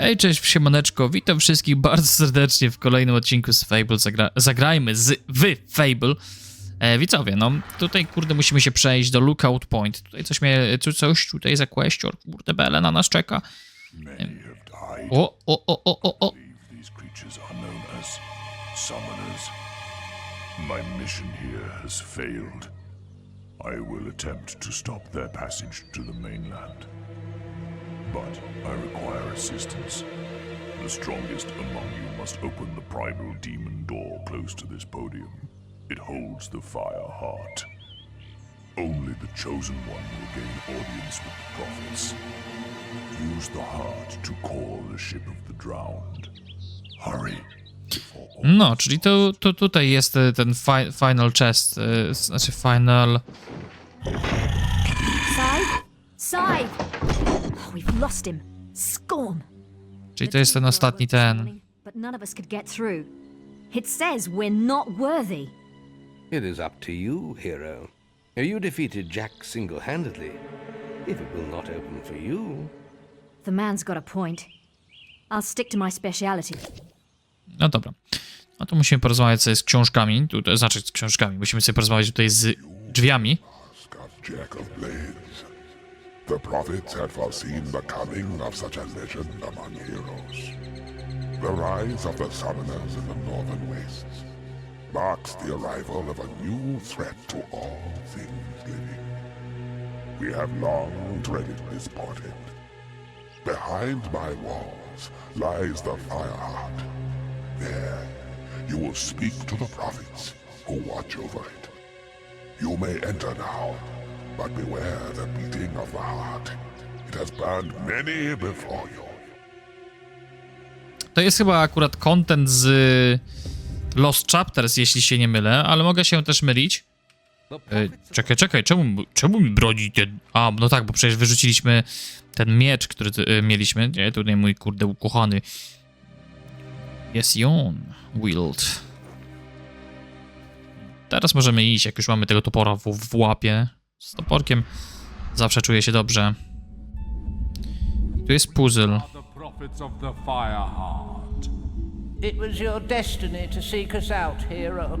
Hej, cześć, siemaneczko, witam wszystkich bardzo serdecznie w kolejnym odcinku z Fable. Zagra zagrajmy z wy Fable. E, widzowie, no tutaj kurde musimy się przejść do Lookout Point. Tutaj coś mnie, coś tutaj za questor, kurde bele na nas czeka. Died. O, o, o, o, o, o. My mission here has failed. I will attempt to stop their passage to the mainland. But I require assistance. The strongest among you must open the primal demon door close to this podium. It holds the fire heart. Only the chosen one will gain audience with the prophets. Use the heart to call the ship of the drowned. Hurry. No, czyli to, to tutaj jest ten fi final chest, e, znaczy final... Scythe? Scythe! We've lost him. Scorn! Czyli to jest ten ostatni ten... But none of us could get through. It says we're not worthy. It is up to you, hero. You defeated Jack single handedly. If it will not open for you, The man's got a point. I'll stick to my speciality. No dobra. No to musimy porozmawiać sobie z książkami, tutaj, znaczy z książkami, musimy sobie porozmawiać tutaj z drzwiami. Jack of Blades. The prophets had foreseen the coming of such a legend among heroes. The rise of the summoners in the northern wastes marks the arrival of a new threat to all things living. We have long dreaded this portent. Behind my walls lies the Fireheart. There, you will speak to the prophets who watch over it. You may enter now, but beware the beating of the heart. It has burned many before you. To jest chyba akurat content z Lost Chapters, jeśli się nie mylę, ale mogę się też mylić. E, czekaj, czekaj, czemu, czemu mi broni ten... A, no tak, bo przecież wyrzuciliśmy ten miecz, który e, mieliśmy. Nie, tutaj mój kurde ukochany. Jest i on. Wield. Teraz możemy iść, jak już mamy tego topora w, w łapie. Z toporkiem zawsze czuję się dobrze. Tu jest puzzle. It was your destiny to seek us out, hero.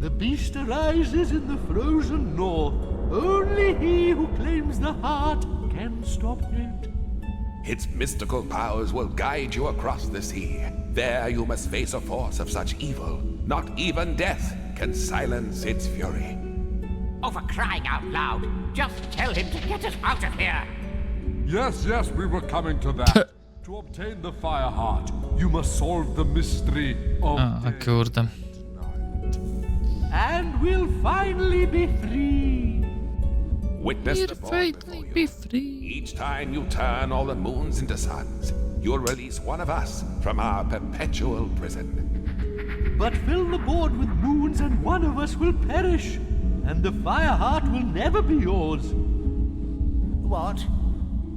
The beast arises in the frozen north. Only he who claims the heart can stop it. Its mystical powers will guide you across the sea. There you must face a force of such evil, not even death can silence its fury. Oh, for crying out loud, just tell him to get us out of here. Yes, yes, we were coming to that. to obtain the fire heart, you must solve the mystery of ah, A, death. kurde. And we'll finally be free. Witness the board before you. free. Each time you turn all the moons into suns, you'll release one of us from our perpetual prison. But fill the board with moons and one of us will perish. And the Fireheart will never be yours. What?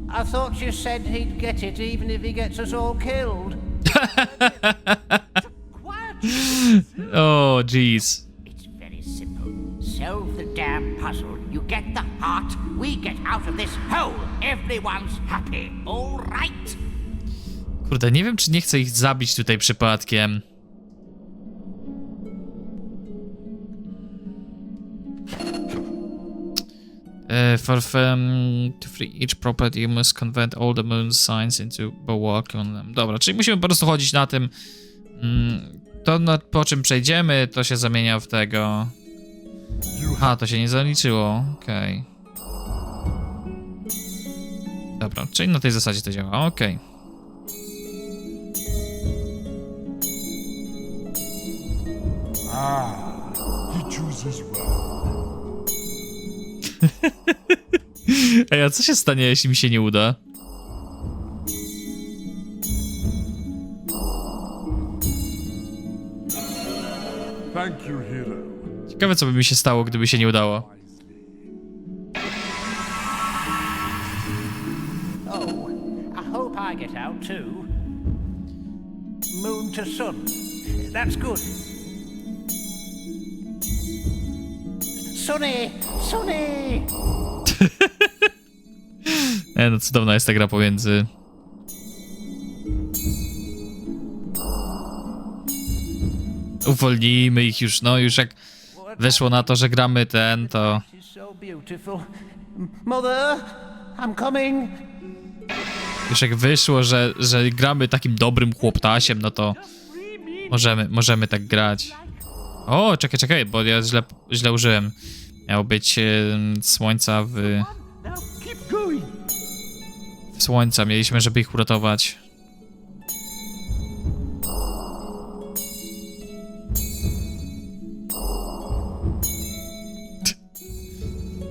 I thought you said he'd get it even if he gets us all killed. Quiet! O, jeez. It's very simple. Solve the damn puzzle. You get the heart, we get out of this hole. Everyone's happy. All right? Kurde, nie wiem, czy nie chcę ich zabić tutaj przypadkiem. Uh, for um, to free each property, you must convert all the moon signs into Bowalk on them. Dobra, czyli musimy po prostu chodzić na tym. Mm, to, na, po czym przejdziemy, to się zamienia w tego. A, to się nie zaliczyło. Okej. Dobra, czyli na tej zasadzie to działa. Okej. He chooses well. Ej, a co się stanie, jeśli mi się nie uda? Ciekawe, co by mi się stało, gdyby się nie udało. Oh. Moon to sun. That's good. Sunny! Sunny! E, no cudowna jest ta gra pomiędzy... Uwolnijmy ich już, no już jak wyszło na to, że gramy ten, to... Już jak wyszło, że, że gramy takim dobrym chłoptasiem, no to możemy, możemy tak grać. O, czekaj, czekaj, bo ja źle, źle użyłem. Miało być e, słońca w słońca. Mieliśmy, żeby ich uratować.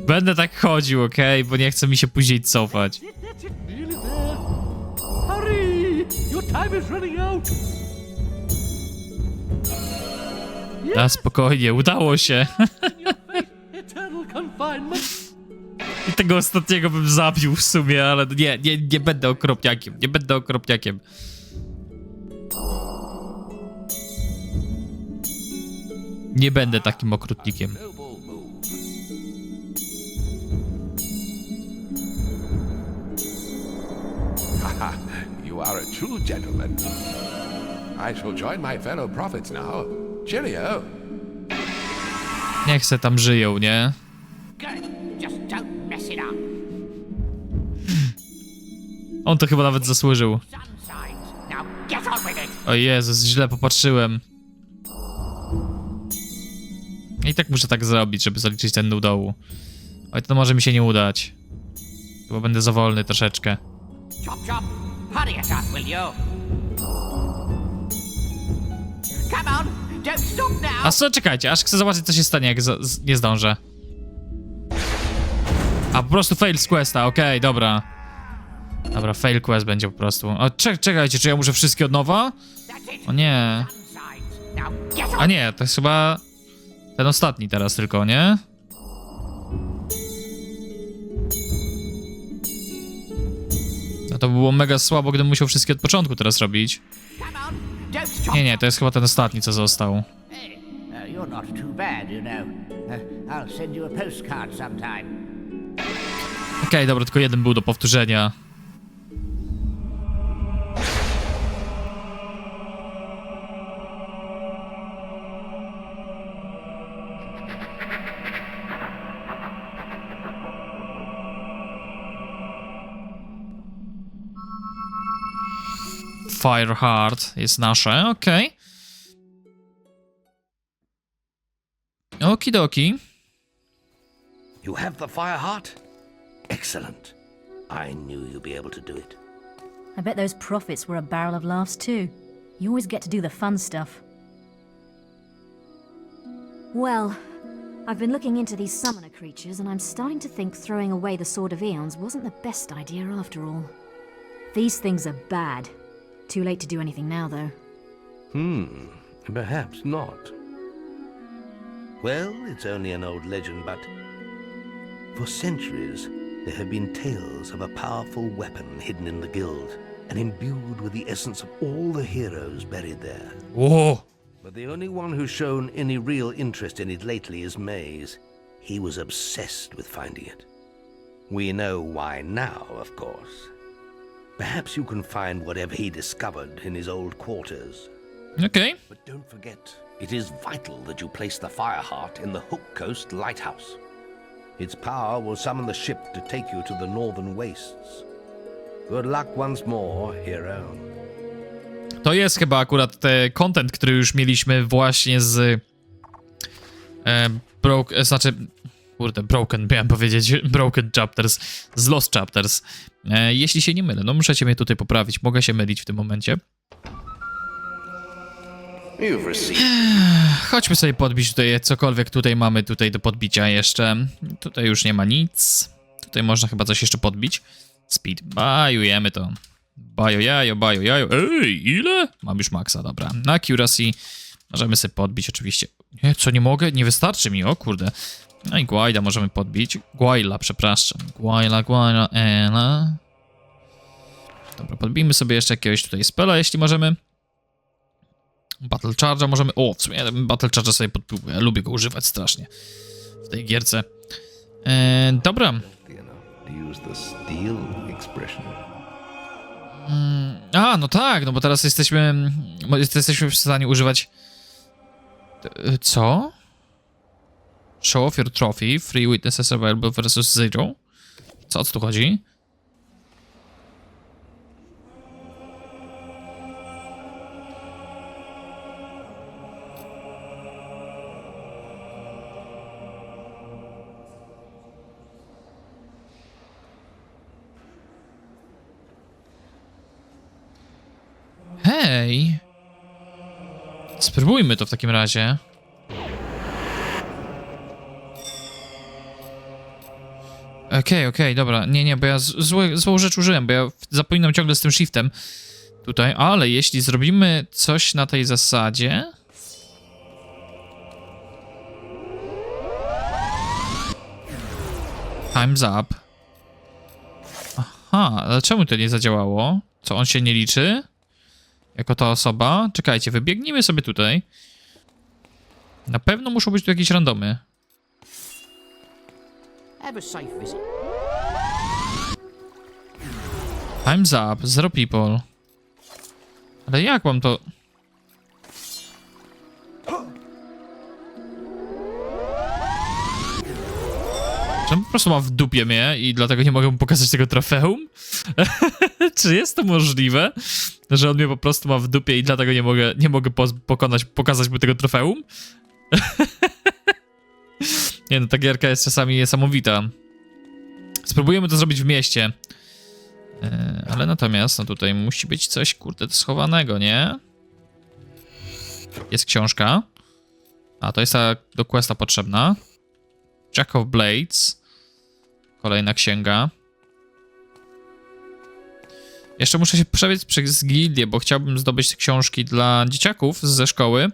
Będę tak chodził, okej? Bo nie chce mi się później cofać. That's it, nearly there. Hurry! Your time is running out. A spokojnie, udało się. Tego ostatniego bym zabił w sumie, ale nie, nie, nie będę okropniakiem. Nie będę okropniakiem. Nie będę takim okrutnikiem. You are a true gentleman. I shall join my fellow prophets now. Cheerio. Niech se tam żyją, nie? On to chyba nawet zasłużył. O Jezus, źle popatrzyłem. I tak muszę tak zrobić, żeby zaliczyć ten dół dołu. Oj, to może mi się nie udać. Chyba będę za wolny troszeczkę. Chop chop. Hurry it up, will you? Come on. Don't stop now. A co, czekajcie, aż chcę zobaczyć, co się stanie, jak nie zdążę. A, po prostu fail z questa, okej, dobra. Dobra, fail quest będzie po prostu. O, czek czekajcie, czy ja muszę wszystkie od nowa? O nie. A nie, to jest chyba ten ostatni teraz tylko, nie? No to by było mega słabo, gdybym musiał wszystkie od początku teraz robić. Nie, nie, to jest chyba ten ostatni, co został. Okej, dobra, tylko jeden był do powtórzenia. Fireheart jest nasze, okej. Okidoki. You have the fire heart? Excellent. I knew you'd be able to do it. I bet those prophets were a barrel of laughs too. You always get to do the fun stuff. Well, I've been looking into these summoner creatures, and I'm starting to think throwing away the Sword of Eons wasn't the best idea after all. These things are bad. Too late to do anything now, though. Hmm, perhaps not. Well, it's only an old legend, but for centuries there have been tales of a powerful weapon hidden in the guild and imbued with the essence of all the heroes buried there. Whoa. But the only one who's shown any real interest in it lately is Maze. He was obsessed with finding it. We know why now, of course. Perhaps you can find whatever he discovered in his old quarters. Okay. But don't forget, it is vital that you place the Fireheart in the Hook Coast Lighthouse. Its power will summon the ship to take you to the northern wastes. Good luck once more, hero. To jest chyba akurat ten content, który już mieliśmy właśnie z. E, broke, znaczy. Kurde, broken, miałem powiedzieć. Broken chapters. Z Lost chapters. E, jeśli się nie mylę, no muszę mnie tutaj poprawić. Mogę się mylić w tym momencie. Chodźmy sobie podbić tutaj cokolwiek tutaj mamy tutaj do podbicia jeszcze. Tutaj już nie ma nic. Tutaj można chyba coś jeszcze podbić. Speed. Bajujemy to. Bajo jajo, bajo jajo. Ej, ile? Mam już maksa, dobra. Na accuracy możemy sobie podbić oczywiście. Nie, co nie mogę? Nie wystarczy mi, o kurde. No i Guaida możemy podbić. Guaila, przepraszam. Guaila, Guaila, Ela. Dobra, podbijmy sobie jeszcze jakiegoś tutaj spela, jeśli możemy. Battle Charger możemy... O, w sumie Battle Charger sobie podpił, bo ja lubię go używać strasznie w tej gierce. E, dobra. Expression. A, no tak, no bo teraz jesteśmy... Jesteśmy w stanie używać Co? Show off your trophy. Free witnesses available versus zero. Co o co tu chodzi? Spróbujmy to w takim razie. Okej, okej, dobra. Nie, nie, bo ja z- złe, złą rzecz użyłem, bo ja zapominam ciągle z tym shiftem tutaj, ale jeśli zrobimy coś na tej zasadzie... Time's up. Aha, ale czemu to nie zadziałało? Co, on się nie liczy? Jako ta osoba? Czekajcie, wybiegnijmy sobie tutaj. Na pewno muszą być tu jakieś randomy. Time's up, zero people. Ale jak mam to... Czy po prostu ma w dupie mnie i dlatego nie mogę mu pokazać tego trofeum? Czy jest to możliwe, że on mnie po prostu ma w dupie i dlatego nie mogę, nie mogę pokonać, pokazać mu tego trofeum? nie no, ta gierka jest czasami niesamowita. Spróbujemy to zrobić w mieście. E, Ale natomiast, no tutaj musi być coś, kurde, schowanego, nie? Jest książka. A, to jest ta do questa potrzebna. Jack of Blades. Kolejna księga. Jeszcze muszę się przebiec przez gildię, bo chciałbym zdobyć książki dla dzieciaków ze szkoły.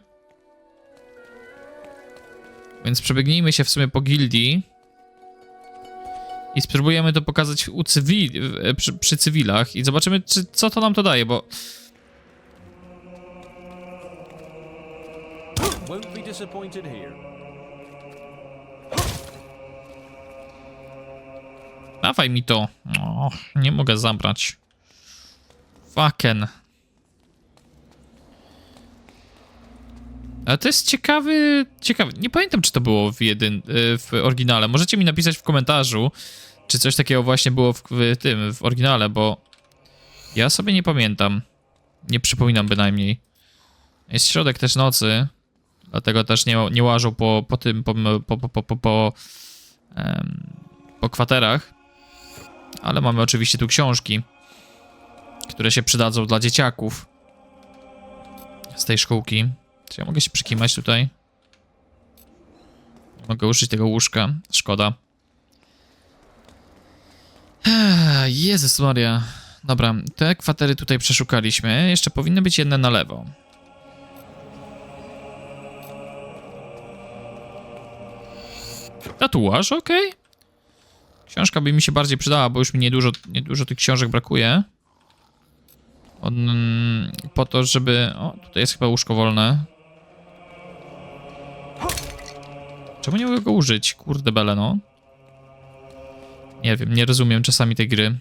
Więc przebiegnijmy się w sumie po gildii. I spróbujemy to pokazać u cywil, przy, przy cywilach i zobaczymy, czy, co to nam to daje, bo Won't be disappointed here. Dawaj mi to. O, nie mogę zabrać. Fucken. Ale to jest ciekawy, ciekawy. Nie pamiętam, czy to było w jedyn, y, w oryginale. Możecie mi napisać w komentarzu, czy coś takiego właśnie było w, w tym, w oryginale, bo ja sobie nie pamiętam. Nie przypominam bynajmniej. Jest środek też nocy, dlatego też nie, nie łażą po, po tym, po, po, po, po, po, po, em, po kwaterach. Ale mamy oczywiście tu książki, które się przydadzą dla dzieciaków z tej szkółki. Czy ja mogę się przykimać tutaj? Mogę użyć tego łóżka. Szkoda. Jezus Maria. Dobra, te kwatery tutaj przeszukaliśmy. Jeszcze powinny być jedne na lewo. Tatuaż, okej. Książka by mi się bardziej przydała, bo już mi niedużo, niedużo tych książek brakuje. On, po to, żeby... O, tutaj jest chyba łóżko wolne. Czemu nie mogę go użyć? Kurde bele, no. Nie wiem, nie rozumiem czasami tej gry.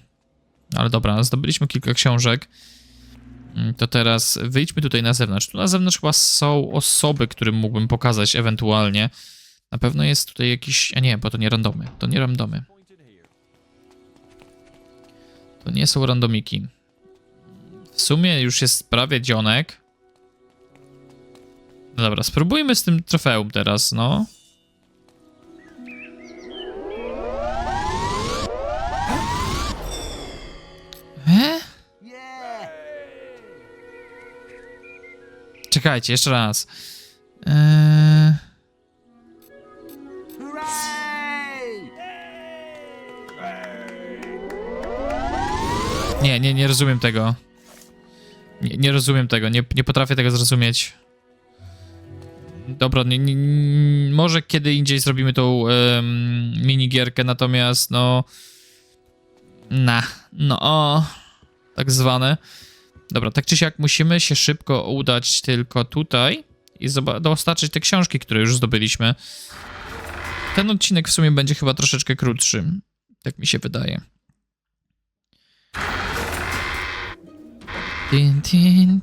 Ale dobra, zdobyliśmy kilka książek. Mm, To teraz wyjdźmy tutaj na zewnątrz. Tu na zewnątrz chyba są osoby, którym mógłbym pokazać ewentualnie. Na pewno jest tutaj jakiś... A nie, bo to nie randomy. To nie randomy. To nie są randomiki. W sumie już jest prawie dzionek. No dobra, spróbujmy z tym trofeum teraz, no. E? Czekajcie, jeszcze raz. Eee... Nie, nie, rozumiem tego. Nie, nie rozumiem tego, nie, nie potrafię tego zrozumieć. Dobra, nie, nie, może kiedy indziej zrobimy tą em, minigierkę, natomiast no... Na, no o, tak zwane. Dobra, tak czy siak musimy się szybko udać tylko tutaj i dostarczyć te książki, które już zdobyliśmy. Ten odcinek w sumie będzie chyba troszeczkę krótszy, tak mi się wydaje. Tin.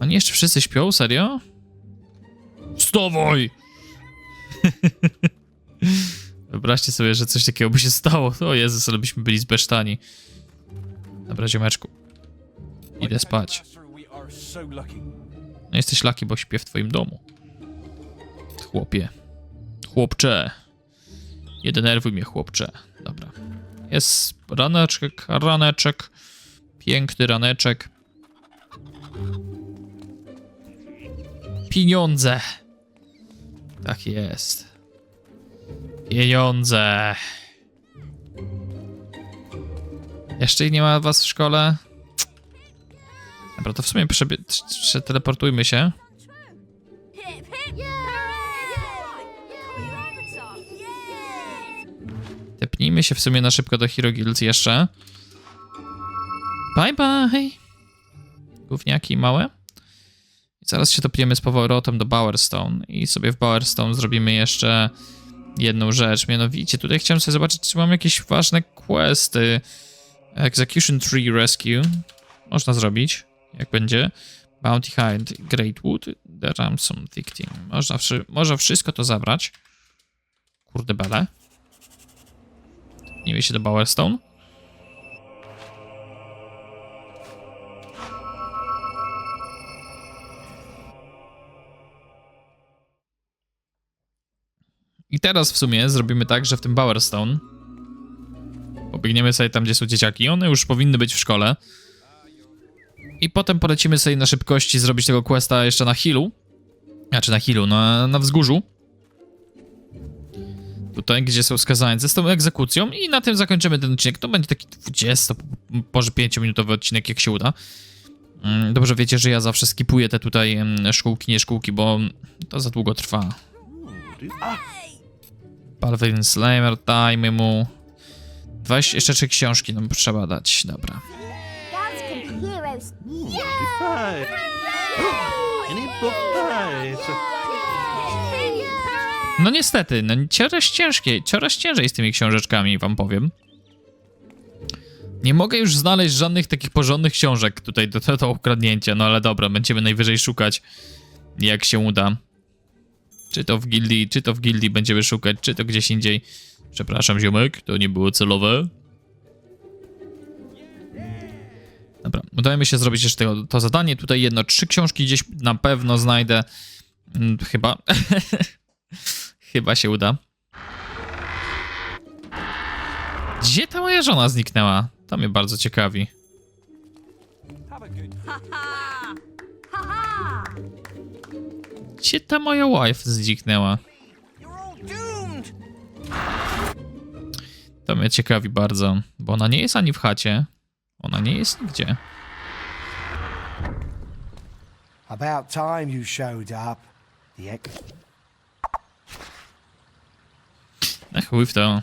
Oni jeszcze wszyscy śpią? Serio? Wstawaj! Wyobraźcie sobie, że coś takiego by się stało. O Jezus, ale byśmy byli zbesztani. Dobra, ziomeczku. Idę spać. No jesteś laki, bo śpię w twoim domu. Chłopie. Chłopcze. Nie denerwuj mnie, chłopcze. Dobra. Jest raneczek, raneczek. Piękny raneczek. Pieniądze. Tak jest. Pieniądze. Jeszcze nie ma was w szkole? Dobra, to w sumie przeteleportujmy się. Tepnijmy się w sumie na szybko do Hero Guilds jeszcze. Bye bye! Gówniaki małe. I zaraz się topniemy z powrotem do Bowerstone i sobie w Bowerstone zrobimy jeszcze jedną rzecz. Mianowicie tutaj chciałem sobie zobaczyć, czy mam jakieś ważne questy. Execution Tree Rescue. Można zrobić, jak będzie. Bounty Hunt Greatwood, The Ransom Victim. Można, wszy- wszystko to zabrać. Kurde bele. Nie się do Bowerstone. I teraz w sumie zrobimy tak, że w tym Bowerstone pobiegniemy sobie tam, gdzie są dzieciaki. One już powinny być w szkole. I potem polecimy sobie na szybkości zrobić tego questa jeszcze na hillu. Znaczy na hillu, na, na wzgórzu. Tutaj, gdzie są skazańcy z tą egzekucją i na tym zakończymy ten odcinek. To będzie taki 20, może 5-minutowy odcinek, jak się uda. Mm, Dobrze wiecie, że ja zawsze skipuję te tutaj szkółki, nie szkółki, bo to za długo trwa. Palvin Slayer, dajmy mu. 20, jeszcze trzy książki nam trzeba dać, dobra. Any book. No niestety, no coraz ciężkie, coraz ciężej z tymi książeczkami, wam powiem. Nie mogę już znaleźć żadnych takich porządnych książek tutaj do, do ukradnięcia, no ale dobra, będziemy najwyżej szukać, jak się uda. Czy to w gildii, czy to w gildii będziemy szukać, czy to gdzieś indziej. Przepraszam, ziomek, to nie było celowe. Dobra, udaje mi się zrobić jeszcze to, to zadanie. Tutaj jedno, trzy książki gdzieś na pewno znajdę. Mm, Chyba. Chyba się uda. Gdzie ta moja żona zniknęła? To mnie bardzo ciekawi. Gdzie ta moja wife zniknęła? To mnie ciekawi bardzo, bo ona nie jest ani w chacie. Ona nie jest nigdzie. About time you showed up. The Na chuj w to.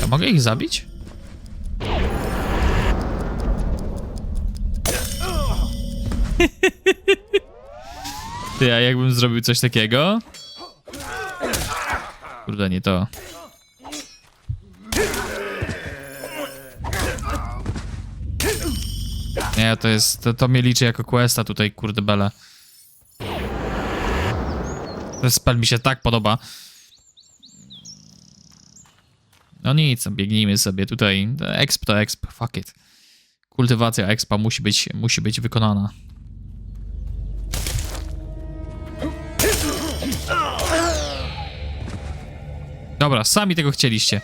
Ja mogę ich zabić? Ty, a jakbym zrobił coś takiego? Kurde, nie to. To jest, to, to mnie liczy jako questa tutaj, kurde bele. Ten spell mi się tak podoba. No nic, no biegnijmy sobie tutaj. Exp to exp, fuck it. Kultywacja expa musi być, musi być wykonana. Dobra, sami tego chcieliście.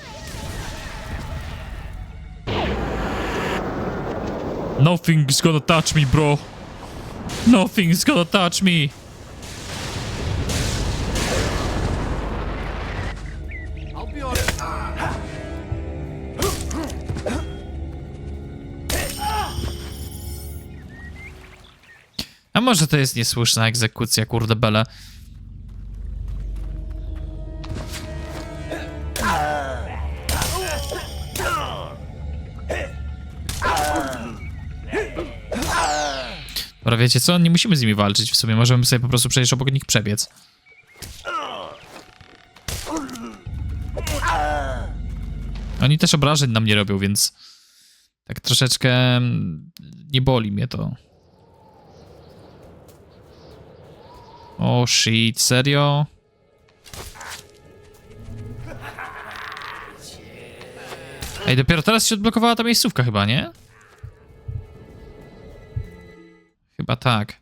Nothing's gonna touch me, bro. Nothing's gonna touch me. A może to jest niesłuszna egzekucja, kurde bele. Dobra, wiecie co? Nie musimy z nimi walczyć w sumie. Możemy sobie po prostu przejść obok nich przebiec. Oni też obrażeń nam nie robią, więc tak troszeczkę mm, nie boli mnie to. O shit, serio? Ej, dopiero teraz się odblokowała ta miejscówka chyba, nie? Chyba tak.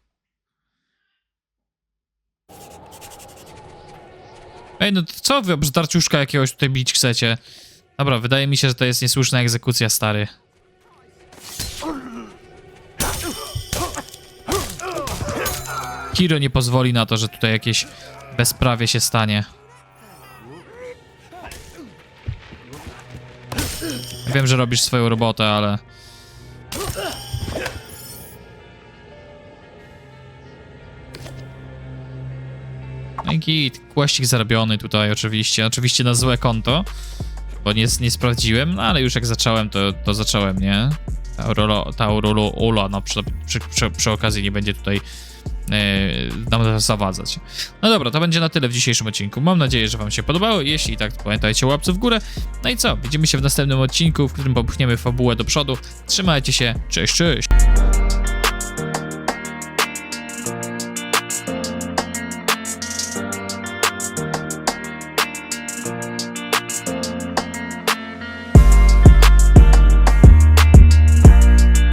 Ej, no to co wy obrzdarciuszka jakiegoś tutaj bić chcecie? Dobra, wydaje mi się, że to jest niesłuszna egzekucja, stary. Kiro nie pozwoli na to, że tutaj jakieś bezprawie się stanie. Wiem, że robisz swoją robotę, ale... git, kłeścik zarobiony tutaj oczywiście, oczywiście na złe konto, bo nie, nie sprawdziłem, no ale już jak zacząłem, to, to zacząłem, nie? Ta Aurolo, ta Aurolo Ola no, przy, przy, przy, przy okazji nie będzie tutaj e, nam zawadzać. No dobra, to będzie na tyle w dzisiejszym odcinku. Mam nadzieję, że wam się podobało. Jeśli tak, to pamiętajcie o łapce w górę. No i co? Widzimy się w następnym odcinku, w którym popchniemy fabułę do przodu. Trzymajcie się, cześć, cześć!